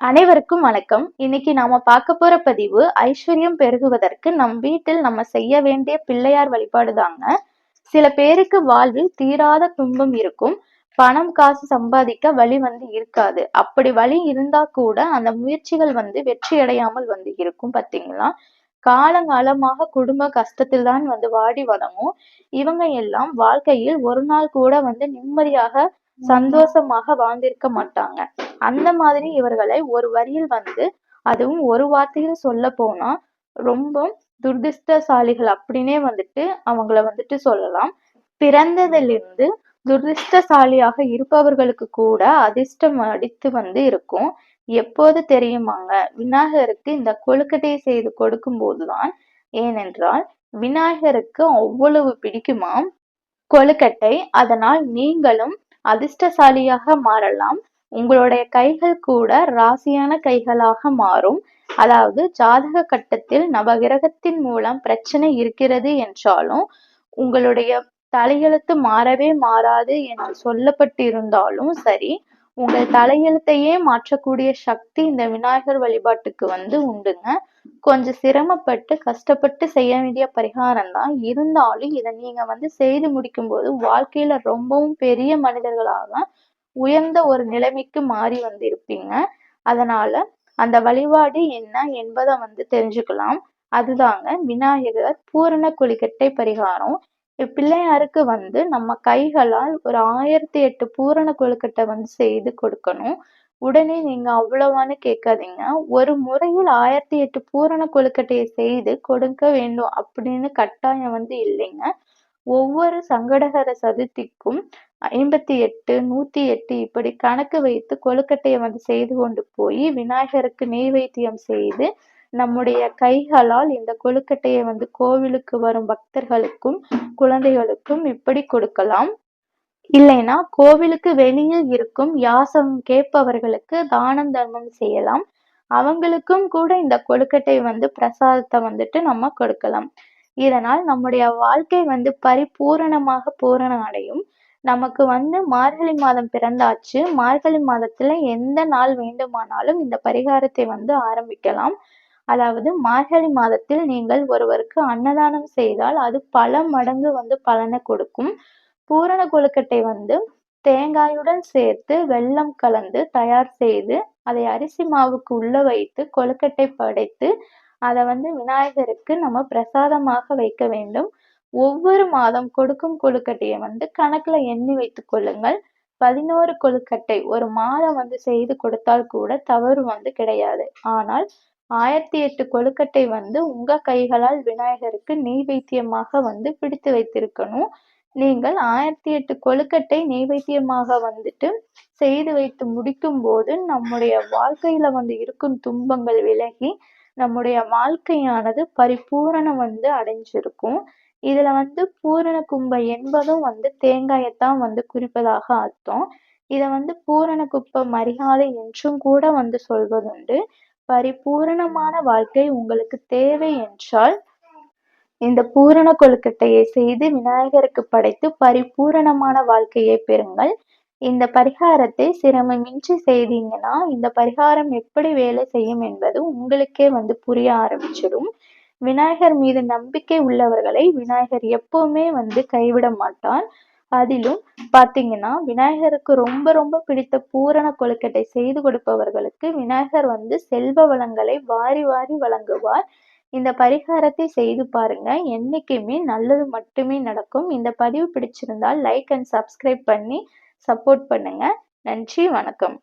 அனைவருக்கும் வணக்கம். இன்னைக்கு நாம பார்க்க போற பதிவு ஐஸ்வர்யம் பெருகுவதற்கு நம் வீட்டில் நம்ம செய்ய வேண்டிய பிள்ளையார் வழிபாடு தாங்க. சில பேருக்கு வாழ்வில் தீராத துன்பம் இருக்கும். பணம் காசு சம்பாதிக்க வழி வந்து இருக்காது. அப்படி வழி இருந்தா கூட அந்த முயற்சிகள் வந்து வெற்றி அடையாமல் வந்து இருக்கும் பாத்தீங்களா? காலங்காலமாக குடும்ப கஷ்டத்தில் தான் வந்து வாடி வதங்கும் இவங்க எல்லாம் வாழ்க்கையில் ஒரு நாள் கூட வந்து நிம்மதியாக சந்தோஷமாக வாழ்ந்திருக்க மாட்டாங்க. அந்த மாதிரி இவர்களை ஒரு வரியில் வந்து அதுவும் ஒரு வார்த்தையில் சொல்ல போனா ரொம்ப துர்திஷ்டசாலிகள் அப்படின்னே வந்துட்டு அவங்கள வந்துட்டு சொல்லலாம். பிறந்ததிலிருந்து துர்திஷ்டசாலியாக இருப்பவர்களுக்கு கூட அதிர்ஷ்டம் அடித்து வந்து இருக்கும். எப்போது தெரியுமாங்க? விநாயகருக்கு இந்த கொழுக்கட்டையை செய்து கொடுக்கும் போதுதான் ஏனென்றால் விநாயகருக்கு அவ்வளவு பிடிக்குமாம். கொழுக்கட்டை அதனால் நீங்களும் அதிர்ஷ்டசாலியாக மாறலாம். உங்களுடைய கைகள் கூட ராசியான கைகளாக மாறும். அதாவது ஜாதக கட்டத்தில் நவகிரகத்தின் மூலம் பிரச்சனை இருக்கிறது என்றாலும் உங்களுடைய தலையெழுத்து மாறவே மாறாது என்று சொல்லப்பட்டிருந்தாலும் சரி உங்கள் தலையெழுத்தையே மாற்றக்கூடிய சக்தி இந்த விநாயகர் வழிபாட்டுக்கு வந்து உண்டுங்க. கொஞ்சம் சிரமப்பட்டு கஷ்டப்பட்டு செய்ய வேண்டிய பரிகாரம் தான். இருந்தாலும் இதை நீங்க வந்து செய்து முடிக்கும் போது வாழ்க்கையில ரொம்பவும் பெரிய மனிதர்களாக உயர்ந்த ஒரு நிலைமைக்கு மாறி வந்திருப்பீங்க. அதனால அந்த வழிபாடு என்ன என்பதை வந்து தெரிஞ்சுக்கலாம். அதுதாங்க விநாயகர் பூரண குளிக்கட்டை பரிகாரம். பிள்ளையாருக்கு வந்து நம்ம கைகளால் ஒரு ஆயிரத்தி எட்டு பூரண கொழுக்கட்டை வந்து செய்து கொடுக்கணும். உடனே நீங்க அவ்வளவான்னு கேட்காதீங்க. ஒரு முறையில் ஆயிரத்தி எட்டு பூரண கொழுக்கட்டையை செய்து கொடுக்க வேண்டும் அப்படின்னு கட்டாயம் வந்து இல்லைங்க. ஒவ்வொரு சங்கடகர சதுர்த்திக்கும் ஐம்பத்தி எட்டு நூத்தி எட்டு இப்படி கணக்கு வைத்து கொழுக்கட்டையை வந்து செய்து கொண்டு போய் விநாயகருக்கு நெய்வேத்தியம் செய்து நம்முடைய கைகளால் இந்த கொழுக்கட்டையை வந்து கோவிலுக்கு வரும் பக்தர்களுக்கும் குழந்தைகளுக்கும் இப்படி கொடுக்கலாம். இல்லைன்னா கோவிலுக்கு வெளியில் இருக்கும் யாசம் கேட்பவர்களுக்கு தானம் தர்மம் செய்யலாம். அவங்களுக்கும் கூட இந்த கொழுக்கட்டை வந்து பிரசாதத்தை வந்துட்டு நம்ம கொடுக்கலாம். இதனால் நம்முடைய வாழ்க்கை வந்து பரிபூரணமாக பூரணம் அடையும் நமக்கு வந்து மார்கழி மாதம் பிறந்தாச்சு. மார்கழி மாதத்துல எந்த நாள் வேண்டுமானாலும் இந்த பரிகாரத்தை வந்து ஆரம்பிக்கலாம். அதாவது மார்கழி மாதத்தில் நீங்கள் ஒருவருக்கு அன்னதானம் செய்தால் அது பல மடங்கு வந்து பலனை கொடுக்கும். பூரண கொழுக்கட்டை வந்து தேங்காயுடன் சேர்த்து வெல்லம் கலந்து தயார் செய்து அதை அரிசி மாவுக்கு உள்ள வைத்து கொழுக்கட்டை படைத்து அதை வந்து விநாயகருக்கு நம்ம பிரசாதமாக வைக்க வேண்டும். ஒவ்வொரு மாதம் கொடுக்கும் கொழுக்கட்டையை வந்து கணக்குல எண்ணி வைத்துக் கொள்ளுங்கள். பதினோரு கொழுக்கட்டை ஒரு மாதம் வந்து செய்து கொடுத்தால் கூட தவறு வந்து கிடையாது. ஆனால் ஆயிரத்தி எட்டு கொழுக்கட்டை வந்து உங்க கைகளால் விநாயகருக்கு நெய்வேத்தியமாக வந்து பிடித்து வைத்திருக்கணும். நீங்கள் ஆயிரத்தி எட்டு கொழுக்கட்டை நெய்வேத்தியமாக வந்துட்டு செய்து வைத்து முடிக்கும் போது நம்முடைய வாழ்க்கையில வந்து இருக்கும் துன்பங்கள் விலகி நம்முடைய வாழ்க்கையானது பரிபூரணம் வந்து அடைஞ்சிருக்கும். இதுல வந்து பூரண கும்ப என்பதும் வந்து தேங்காயைத்தான் வந்து குறிப்பதாக அர்த்தம். இதை வந்து பூரண குப்ப மரியாதை என்றும் கூட வந்து சொல்வதுண்டு. பரிபூரணமான வாழ்க்கை உங்களுக்கு தேவை என்றால் இந்த பூரண கொழுக்கட்டையை செய்து விநாயகருக்கு படைத்து பரிபூரணமான வாழ்க்கையை பெறுங்கள். இந்த பரிகாரத்தை சிரமமின்றி செய்தீங்கன்னா இந்த பரிகாரம் எப்படி வேலை செய்யும் என்பது உங்களுக்கே வந்து புரிய ஆரம்பிச்சிடும். விநாயகர் மீது நம்பிக்கை உள்ளவர்களை விநாயகர் எப்பவுமே வந்து கைவிட மாட்டார். அதிலும் பாத்தீங்கன்னா விநாயகருக்கு ரொம்ப ரொம்ப பிடித்த பூரண கொழுக்கட்டை செய்து கொடுப்பவர்களுக்கு விநாயகர் வந்து செல்வ வளங்களை வாரி வாரி வழங்குவார். இந்த பரிகாரத்தை செய்து பாருங்க. என்னைக்குமே நல்லது மட்டுமே நடக்கும். இந்த பதிவு பிடிச்சிருந்தால் லைக் அண்ட் சப்ஸ்கிரைப் பண்ணி சப்போர்ட் பண்ணுங்க. நன்றி வணக்கம்.